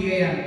ചെയ്യുകയാണ്.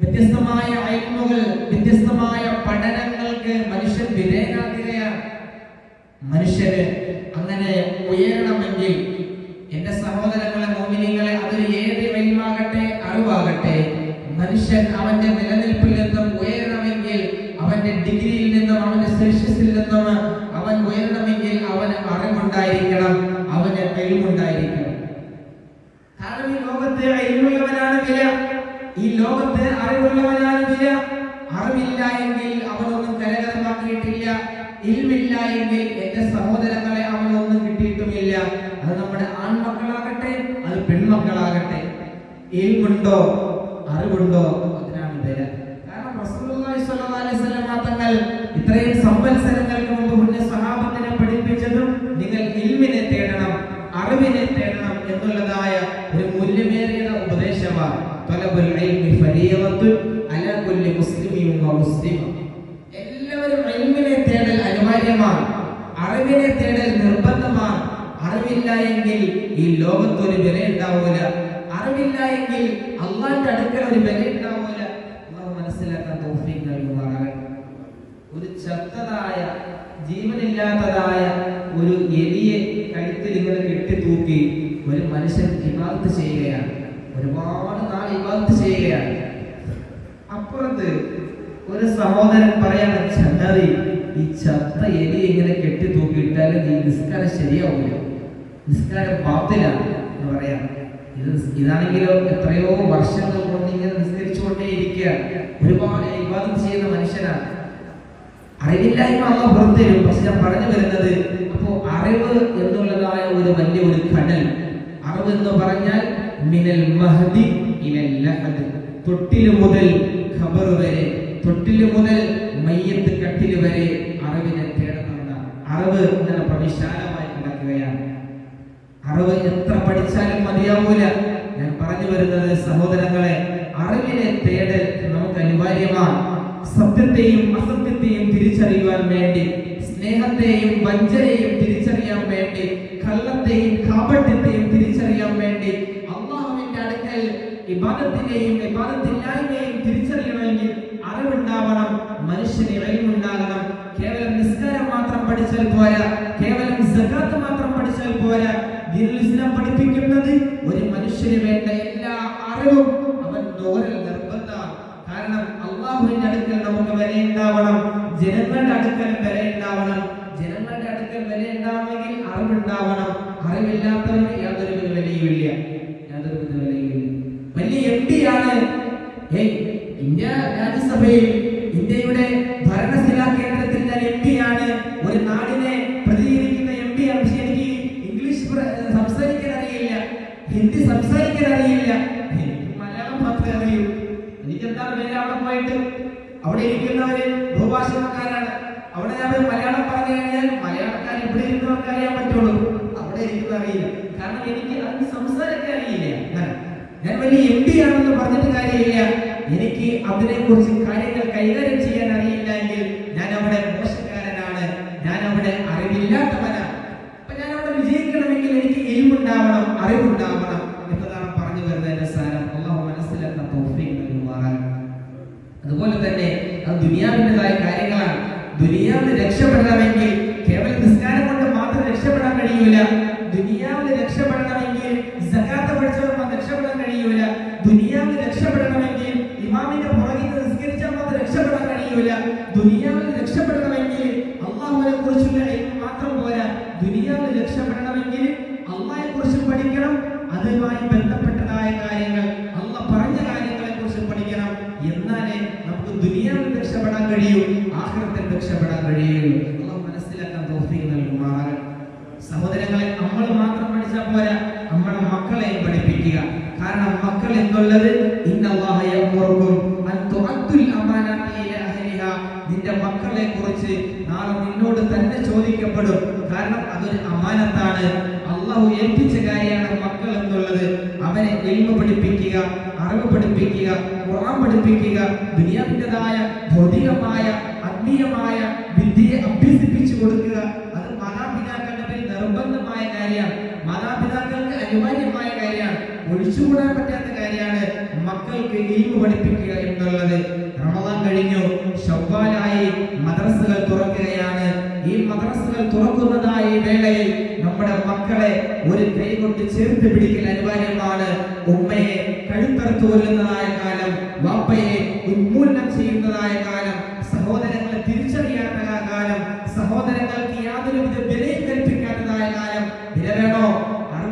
വ്യത്യസ്തമായ അയൽമുകൾ വ്യത്യസ്തമായ പഠനങ്ങൾക്ക് മനുഷ്യൻ വിധേയനാകുകയാണ്. മനുഷ്യന് അങ്ങനെ ഉയരണമെങ്കിൽ എന്റെ സഹോദരങ്ങളെ മോമിനികളെ അത് ഏത് വെയിമാകട്ടെ അറിവാകട്ടെ മനുഷ്യൻ അവന്റെ നിലനിൽപ്പിൽ നിന്നും ഉയരണമെങ്കിൽ അവന്റെ ഡിഗ്രിയിൽ നിന്നും അവന്റെ സെൽഷ്യസിൽ നിന്നും അവൻ ഉയരണമെങ്കിൽ അവന് അറിവുണ്ടായിരിക്കണം അവന് കഴിവുണ്ടായിരിക്കണം. കാരണം ഈ ലോകത്തെ അയൽമുള്ളവനാണ് വില. ഈ ലോകത്ത് അറിവുള്ളവനാണ് വില അറിവില്ല എങ്കിൽ അവനൊന്നും കരകരമാക്കിയിട്ടില്ല ഇൽമില്ല എങ്കിൽ എന്റെ സഹോദരങ്ങളെ അവനൊന്നും കിട്ടിയിട്ടുമില്ല. അത് നമ്മുടെ ആൺമക്കളാകട്ടെ അത് പെൺമക്കളാകട്ടെ. ഇൽമുണ്ടോ? അറിവുണ്ടോ അതിനാണ് വില കാരണം റസൂലുള്ളാഹി സ്വല്ലല്ലാഹു അലൈഹി വസല്ലം തങ്ങൾ ഇത്രയും സംവത്സരങ്ങൾക്ക് മുമ്പ് മുന്നേ സഹാബത്തിനെ പഠിപ്പിച്ചതും നിങ്ങൾ ഇൽമിനെ തേടണം അറിവിനെ തേടണം എന്നുള്ളതായ ഒരു മൂല്യമേറിയ ഉപദേശമാണ് തലബുൽ ഇൽമി ഫരീദത്തുൻ അലാ കുല്ലി മുസ്ലിമിൻ എല്ലാവരും ഇൽമിനെ തേടൽ അനിവാര്യമാണ്. അറിവിനെ തേടൽ നിർബന്ധമാണ്. അറിവില്ല എങ്കിൽ ഈ ലോകത്ത് ഒരു വില ഉണ്ടാവൂല അറിവില്ല എങ്കിൽ അള്ളാന്റെ അടുക്കൽ ഒരു വില ഉണ്ടാവൂല അള്ളാഹു മനസ്സിലാക്കാൻ തൗഫീഖ് നൽകുമാറാകട്ടെ. ഒരു ചത്തതായ ജീവനില്ലാത്തതായ ഒരു എലിയെ കഴുത്തിൽ ഇങ്ങനെ കെട്ടിത്തൂക്കി ഒരു മനുഷ്യൻ ഇബാദത്ത് ചെയ്യുകയാണ്. ഒരുപാട് നാൾ ഇബാദത്ത് ചെയ്യുകയാണ്. അപ്പുറത്ത് ഒരു സഹോദരൻ പറയാണ് ചണ്ടറി ഈ ചത്ത എലി ഇങ്ങനെ കെട്ടി തൂക്കിയിട്ടാൽ ഈ നിസ്കാരം ശരിയാവില്ല നിസ്കാരം പാത്തിലാണ് എന്ന് പറയാം ഇത് ഇതാണെങ്കിലോ എത്രയോ വർഷങ്ങൾ കൊണ്ട് ഇങ്ങനെ നിസ്കരിച്ചുകൊണ്ടേ ഇരിക്കുകയാണ് ഒരുപാട് ഇബാദത്ത് ചെയ്യുന്ന മനുഷ്യനാണ്. അറിവില്ലായ്മ അമ്മ പുറത്തരും പക്ഷെ ഞാൻ പറഞ്ഞു വരുന്നത് അപ്പോ അറിവ് എന്നുള്ളതായ ഒരു വലിയ ഒരു കടൽ അറിവ് എന്ന് പറഞ്ഞാൽ മിനൽ മഹദി ഇനൽ ലഹദ്. തൊട്ടിൽ മുതൽ ഖബർ വരെ തൊട്ടിൽ മുതൽ മയ്യത്ത് കട്ടിൽ വരെ അറിവിനെ തേടുന്നവനാണ്. അറിവ് ഇങ്ങനെ പ്രവിശാലമായി കിടക്കുകയാണ്. അറിവ് എത്ര പഠിച്ചാലും മതിയാവൂല. ഞാൻ പറഞ്ഞു വരുന്നത് സഹോദരങ്ങളെ അറിവിനെ തേടൽ നമുക്ക് അനിവാര്യമാണ്. സത്യത്തെയും അസത്യത്തെയും തിരിച്ചറിയുവാൻ വേണ്ടി സ്നേഹത്തെയും വഞ്ചനയും തിരിച്ചറിയാൻ വേണ്ടി കള്ളത്തെയും കാപട്യത്തെയും ഇബാദത്തിന്റെയും ഇബാദത്തില്ലായ്മയും തിരിച്ചറിയണമെങ്കിൽ അറിവുണ്ടാവണം മനുഷ്യന് ഇഴയുണ്ടാകണം കേവലം നിസ്കാരം മാത്രം പഠിച്ചാൽ പോരാ. കേവലം സകാത്ത് മാത്രം പഠിച്ചാൽ പോരാ. ദീനുൽ പഠിപ്പിക്കുന്നത് ഒരു മനുഷ്യന് വേണ്ട എല്ലാ അറിവും അവൻ നോരൽ നിർബന്ധമാണ്. കാരണം അള്ളാഹുവിന്റെ അടുക്കൽ നമുക്ക് വരെയുണ്ടാവണം ജനങ്ങളുടെ അടുക്കൽ വരെയുണ്ടാവണം ജനങ്ങളുടെ അടുക്കൽ വരെയുണ്ടാവണമെങ്കിൽ അറിവുണ്ടാവണം. അറിവില്ലാത്തവന് യാതൊരു വിധ വിലയുമില്ല. യാതൊരു വിധ വിലയുമില്ല വലിയ എം പി ആണ് ഏയ് ഇന്ത്യ രാജ്യസഭയിൽ ഇന്ത്യയുടെ ഭരണശിലാ കേന്ദ്രത്തിൽ ഞാൻ എം ആണ്. ഒരു നാടിനെ പ്രതിനിധീകരിക്കുന്ന എം പി പക്ഷെ എനിക്ക് ഇംഗ്ലീഷ് സംസാരിക്കാൻ അറിയില്ല. ഹിന്ദി സംസാരിക്കാൻ അറിയില്ല. മലയാളം മാത്രമേ അറിയൂ. എനിക്ക് എന്താണ് പേര് അവിടെ പോയിട്ട്? അവിടെ ഇരിക്കുന്നവര് ഭൂഭാഷണക്കാരാണ് അവിടെ ഞാൻ മലയാളം പറഞ്ഞു കഴിഞ്ഞാൽ മലയാളക്കാർ ഇവിടെ ഇരുന്നവർക്ക് അറിയാൻ പറ്റുള്ളൂ. അവിടെ ഇരിക്കുന്ന അറിയില്ല. കാരണം എനിക്ക് അത് സംസാരിക്കാൻ അറിയില്ല. ഞാൻ വലിയ എം പി ആണെന്ന് പറഞ്ഞിട്ട് കാര്യമില്ല. എനിക്ക് അതിനെക്കുറിച്ച് കാര്യങ്ങൾ കൈകാര്യം ചെയ്യാൻ അറിയില്ല എങ്കിൽ ഞാൻ അവിടെ മോശക്കാരനാണ്. ഞാൻ അവിടെ അറിവില്ലാത്തവനാണ്. അപ്പൊ ഞാൻ അവിടെ വിജയിക്കണമെങ്കിൽ എനിക്ക് എരിവുണ്ടാവണം അറിവുണ്ടാവണം എന്നതാണ് പറഞ്ഞു വരുന്നതിന്റെ സാരം അള്ളാഹു മനസ്സിലാക്കുന്ന തൗഫീഖ് നൽകുമാറാകട്ടെ അതുപോലെ തന്നെ അത് ദുനിയാവിന്റെതായ കാര്യങ്ങളാണ് ദുനിയാവിൽ രക്ഷപ്പെടണമെങ്കിൽ കേവലം നിസ്കാരം കൊണ്ട് മാത്രം രക്ഷപ്പെടാൻ കഴിയൂല ദുനിയാവിൽ രക്ഷപ്പെടണമെങ്കിൽ സകാത്ത് പഠിച്ചവർ മാത്രം രക്ഷപ്പെടാൻ കഴിയൂല ദുനിയാവിൽ രക്ഷപ്പെടണമെങ്കിൽ ഇമാമിന്റെ പുറകിൽ നിസ്കരിച്ചാൽ മാത്രം രക്ഷപ്പെടാൻ കഴിയൂല. ദുനിയാവിൽ രക്ഷപ്പെടണമെങ്കിൽ അള്ളാഹുവിനെ കുറിച്ചുള്ള മാത്രം പോരാ. ദുനിയാവിൽ രക്ഷപ്പെടണമെങ്കിൽ അള്ളാഹെ കുറിച്ച് പഠിക്കണം. അതുമായി ബന്ധപ്പെട്ടതായ കാര്യങ്ങൾ അള്ള പറഞ്ഞ കാര്യങ്ങളെ കുറിച്ച് പഠിക്കണം. എന്നാലേ നമുക്ക് ദുനിയാവിൽ രക്ഷപ്പെടാൻ കഴിയൂ ആഹ്ലത്തിൽ രക്ഷപ്പെടാൻ കഴിയുള്ളൂ അള്ളാഹ് മനസ്സിലാക്കാൻ തൗഫീഖ് നൽകുമാറാകണം സഹോദരങ്ങളെ നമ്മൾ മാത്രം പഠിച്ചാൽ പോരാ. നമ്മുടെ മക്കളെ പഠിപ്പിക്കുക. കാരണം മക്കൾ എന്നുള്ളത് നിന്റെ മക്കളെ കുറിച്ച് നാളെ നിന്നോട് തന്നെ ചോദിക്കപ്പെടും. കാരണം അതൊരു അമാനത്താണ്. അള്ളാഹു ഏൽപ്പിച്ച കാര്യമാണ് മക്കൾ എന്നുള്ളത്. അവനെ എൽമ പഠിപ്പിക്കുക അറിവ് പഠിപ്പിക്കുക ഖുർആൻ പഠിപ്പിക്കുക ദുനിയാവിന്റെതായ ഭൗതികമായ ആത്മീയമായ വിദ്യയെ അഭ്യസിപ്പിച്ചു കൊടുക്കുക. അത് മാതാപിതാക്കളുടെ നിർബന്ധമായ കാര്യമാണ്. മാതാപിതാക്കൾക്ക് അനിവാര്യമായ കാര്യമാണ്. ഒഴിച്ചുകൂടാൻ പറ്റാത്ത കാര്യമാണ് മക്കൾക്ക് ഇൽമ പഠിപ്പിക്കുക എന്നുള്ളത്. റമദാൻ കഴിഞ്ഞു. ഷവ്വാലായി മദ്രസകൾ തുറക്കുകയാണ്. ഈ മദ്രസകൾ തുറക്കുന്നതായ വേളയിൽ നമ്മുടെ മക്കളെ ഒരു കൈ കൊണ്ട് ചേർത്ത് പിടിക്കൽ അനിവാര്യമാണ്. ഉമ്മയെ കഴുത്തറുത്ത് കൊല്ലുന്നതായ കാലം വാപ്പയെ ഉന്മൂലനം ചെയ്യുന്നതായ കാലം സഹോദരങ്ങളെ തിരിച്ചറിയാത്ത കാലം സഹോദരങ്ങൾക്ക് യാതൊരു വിധ വിലയും കൽപ്പിക്കാത്തതായ കാലം വില വേണോ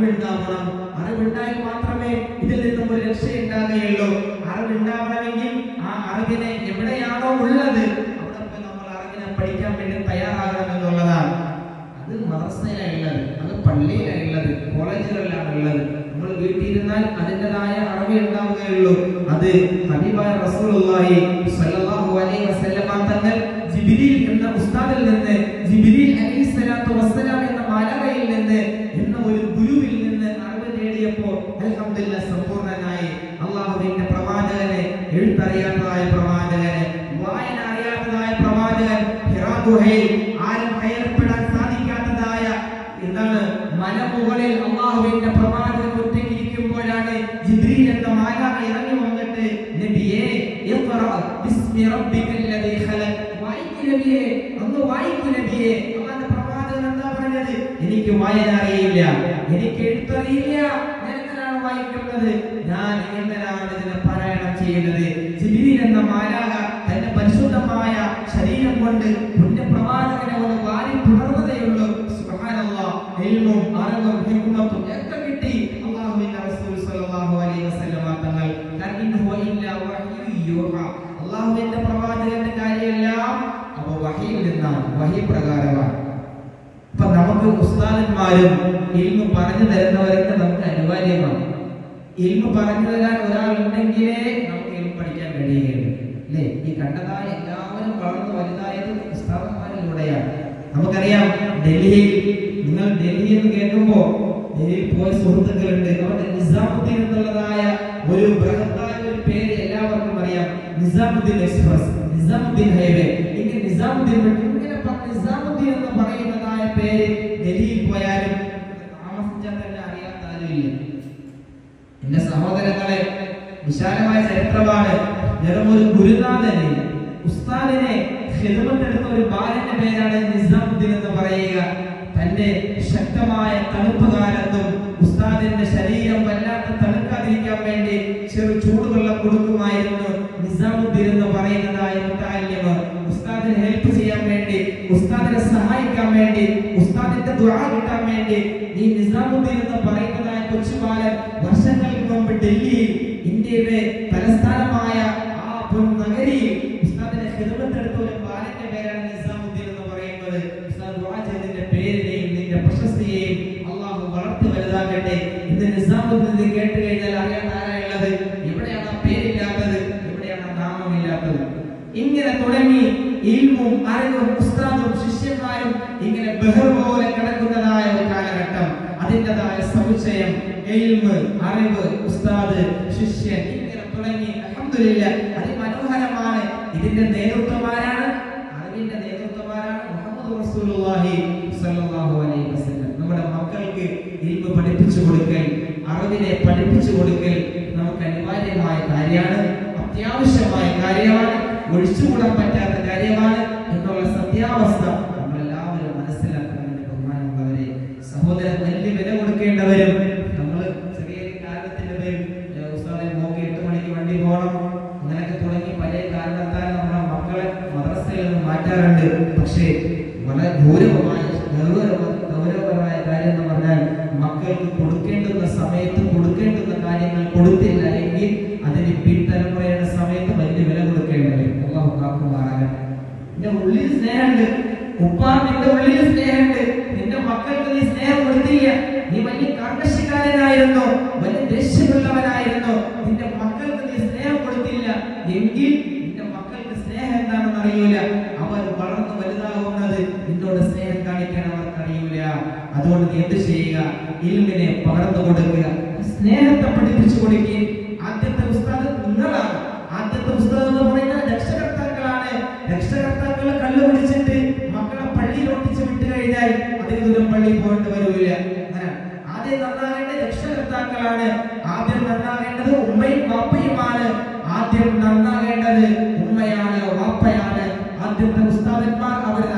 അറിവുണ്ടാവണം. അറിവുണ്ടായി മാത്രമേ ഇതിൽ നിന്നും ഒരു രക്ഷയുണ്ടാകുകയുള്ളൂ. അറിവുണ്ടാവണമെങ്കിൽ ആ അറിവിനെ എവിടെയാണോ ഉള്ളത് അവിടെ പോയി നമ്മൾ അറിവിനെ പഠിക്കാൻ വേണ്ടി തയ്യാറാകണം എന്നുള്ളതാണ്. അത് മദ്രസയിലാണ് അത് പള്ളിയിലാണ് കോളേജുകളിലാണ് ഉള്ളത് നമ്മൾ വീട്ടിലിരുന്നാൽ അതിന്റെതായ അറിവ് ഉണ്ടാവുകയുള്ളൂ. അത് ഹബീബായ റസൂലുള്ളാഹി സ്വല്ലല്ലാഹു അലൈഹി വസല്ലമ തങ്ങൾ ജിബ്രീൽ എന്ന ഉസ്താദിൽ നിന്ന് ജിബ്രീൽ അലൈഹി സ്വലാത്തു വസ്സലാം എന്ന മാലകയിൽ നിന്ന് നബിയേ ഇഖ്റ ബിസ്മി റബ്ബിക്കല്ലദീ ഖലഖ്. വായിക്കു നബിയേ ഒന്ന് വായിക്കു നബിയേ. അല്ലാഹുവിന്റെ പ്രവാചകൻ എന്താ പറഞ്ഞത്? എനിക്ക് വായന അറിയില്ല എനിക്ക് എഴുത്തറിയില്ല. ഞാൻ എങ്ങനെയാണ് വായിക്കുന്നത്? ഞാൻ എങ്ങനെയാണ് ഇതിനെ പാരായണം ചെയ്യുന്നത്? ജിബ്രീൽ എന്ന മാലാക തന്റെ പരിശുദ്ധമായ ശരീരം കൊണ്ട് പുണ്യപ്രവാചകനെ ഒന്ന് വാരി തുടർന്നതേയുള്ളൂ. സുബ്ഹാനല്ലാഹ് ഇൽമും അറിവും ഹിക്മത്തും കിട്ടി അല്ലാഹുവിന്റെ റസൂൽ സ്വല്ലല്ലാഹു അലൈഹി വസല്ലമ തങ്ങൾ കാരണം അല്ലാഹുവിന്റെ പ്രവാചകന്റെ കാര്യമെല്ലാം അപ്പൊ വഹിയിൽ നിന്നാണ് വഹി പ്രകാരമാണ്. അപ്പൊ നമുക്ക് ഉസ്താദന്മാരും ഇൽമ പറഞ്ഞു തരുന്നവരൊക്കെ നമുക്ക് അനിവാര്യമാണ്. ഇൽമ പറഞ്ഞു തരാൻ ഒരാൾ ഉണ്ടെങ്കിലേ നമുക്ക് ഇൽമ പഠിക്കാൻ കഴിയുകയുള്ളൂ. അല്ലേ? ഈ കണ്ടതായ എല്ലാവരും വളർന്നു വലുതായത് ഉസ്താദന്മാരിലൂടെയാണ്. നമുക്കറിയാം ഡൽഹിയിൽ നിങ്ങൾ ഡൽഹി എന്ന് കേൾക്കുമ്പോൾ ഡൽഹിയിൽ പോയ സുഹൃത്തുക്കളുണ്ട്. അവരുടെ നിസാമുദ്ദീൻ എന്നുള്ളതായ ഒരു ബൃഹത്തായ ഒരു പേര് എല്ലാവർക്കും അറിയാം നിസാമുദ്ദീൻ എക്സ്പ്രസ് നിസാമുദ്ദീൻ ഹൈവേ. ഇങ്ങനെ നിസാമുദ്ദീൻ ഇങ്ങനെ നിസാമുദ്ദീൻ എന്ന് പറയുന്നതായ പേര് ഡൽഹിയിൽ പോയാലും താമസിച്ചാൽ തന്നെ അറിയാത്ത ആരുമില്ല എന്റെ സഹോദരങ്ങളെ വിശാലമായ ചരിത്രമാണ് വെറും ഒരു ഗുരുനാഥനെ ഉസ്താദിനെ ഹിദമത്തെടുത്ത ഒരു ബാലന്റെ പേരാണ് നിസാമുദ്ദീൻ എന്ന് പറയുക. തന്റെ ശക്തമായ തണുപ്പ് ഉസ്താദിന്റെ ശരീരം വല്ലാത്ത തണുക്കാതിരിക്കാൻ വേണ്ടി ചെറു ചൂടുവെള്ളം കൊടുക്കുമായിരുന്നു നിസാമുദ്ദീൻ എന്ന് പറയുന്നതായ മുത്താലിമ് ഉസ്താദിനെ ഹെൽപ്പ് ചെയ്യാൻ വേണ്ടി ഉസ്താദിനെ സഹായിക്കാൻ വേണ്ടി കിട്ടാൻ വേണ്ടി ഈ നിസാമുദ്ദീൻ എന്ന് പറയുന്നതായ കൊച്ചുബാലൻ വർഷങ്ങൾക്ക് മുമ്പ് ഡൽഹിയിൽ ഇന്ത്യയുടെ തലസ്ഥാനമായ ആ പൊൻ നഗരിയിൽ. ഉസ്താദിനെ പേരാണ് നിസാമുദ്ദീൻ എന്ന് പറയുന്നത്. പേരില്ലാത്തത്? നാമമില്ലാത്തത്? ഇങ്ങനെ തുടങ്ങി ഇൽമും അറിവും ഉസ്താദും ശിഷ്യന്മാരും ഇങ്ങനെ ബഹർ പോലെ കിടക്കുന്നതായ ഒരു കാലഘട്ടം അതിന്റെതായ സമുച്ചയം ഇൽമ് അറിവ് ഉസ്താദ് ശിഷ്യൻ ഇങ്ങനെ തുടങ്ങി. അഹമ്മദില്ല അതിമനോഹരമാണ്. ഇതിന്റെ നേതൃത്വമാരാണ്? അറിവിന്റെ വസല്ലം. നമ്മുടെ മക്കൾക്ക് ഇൽമ് പഠിപ്പിച്ചു കൊടുക്കൽ അറിവിനെ പഠിപ്പിച്ചു കൊടുക്കൽ നമുക്ക് അനിവാര്യമായ കാര്യമാണ് അത്യാവശ്യമായ കാര്യമാണ് ഒഴിച്ചുകൂടാൻ പറ്റാത്ത കാര്യമാണ് എന്നുള്ള സത്യാവസ്ഥ നമ്മളെല്ലാവരും മനസ്സിലാക്കുന്നതിന് ബഹുമാനമുള്ളവരെ സഹോദരൻ വലിയ വില കൊടുക്കേണ്ടവരും നമ്മൾ ചെറിയ കാരണത്തിന്റെ പേരിൽ ഉസ്താദെ മോക്ക് എട്ട് മണിക്ക് വണ്ടി പോകണം. അങ്ങനെയൊക്കെ തുടങ്ങി പല കാരണത്താൽ നമ്മുടെ മക്കളെ മദ്രസയിൽ നിന്ന് മാറ്റാറുണ്ട്. പക്ഷേ വളരെ ഗൗരവമായ ഗൗരവ ഗൗരവപരമായ കാര്യം എന്ന് പറഞ്ഞാൽ മക്കൾക്ക് കൊടുക്കേണ്ടുന്ന സമയത്ത് കൊടുക്കേണ്ടുന്ന കാര്യങ്ങൾ കൊടുത്തില്ല എങ്കിൽ അതിന് പിൻതലമുറയുടെ സമയത്ത് വലിയ വില കൊടുക്കേണ്ടി വരും അള്ളാഹു കാക്കുമാറാകട്ടെ. നിന്റെ ഉള്ളിൽ സ്നേഹമുണ്ട്. ഉപ്പാ ഉള്ളിൽ സ്നേഹമുണ്ട്. എന്താണെന്ന് അവർ വളർന്നു വലുതാകുന്നത് നിന്നോട് സ്നേഹം കാണിക്കാൻ അവർക്ക് അറിയൂല. അതുകൊണ്ട് നീ എന്ത് ചെയ്യുക? ഇൽമിനെ പകർന്നു കൊടുക്കുക. സ്നേഹത്തെ പഠിപ്പിച്ചു കൊടുക്കുകയും ആദ്യത്തെ പുസ്തകം നിങ്ങളാണ്. ആദ്യത്തെ പുസ്തകം എന്ന് പറയുന്നത് രക്ഷകർത്താക്കളാണ്. രക്ഷകർത്താക്കളെ കള്ളു പിടിച്ചിട്ട് മക്കളെ പള്ളിയിൽ ഒട്ടിച്ച് വിട്ട് കഴിഞ്ഞാൽ അതിന് ദൂരം പള്ളിയിൽ പോയിട്ട് വരൂല ആദ്യം നന്നാകേണ്ട രക്ഷകർത്താക്കളാണ്. ആദ്യം നന്നാകേണ്ടത് ഉമ്മയും വാപ്പയുമാണ്. ആദ്യം നന്നാകേണ്ടത് ഉമ്മയാണ് വാപ്പയാണ്. ആദ്യത്തെ ഉസ്താദന്മാർ അവരെ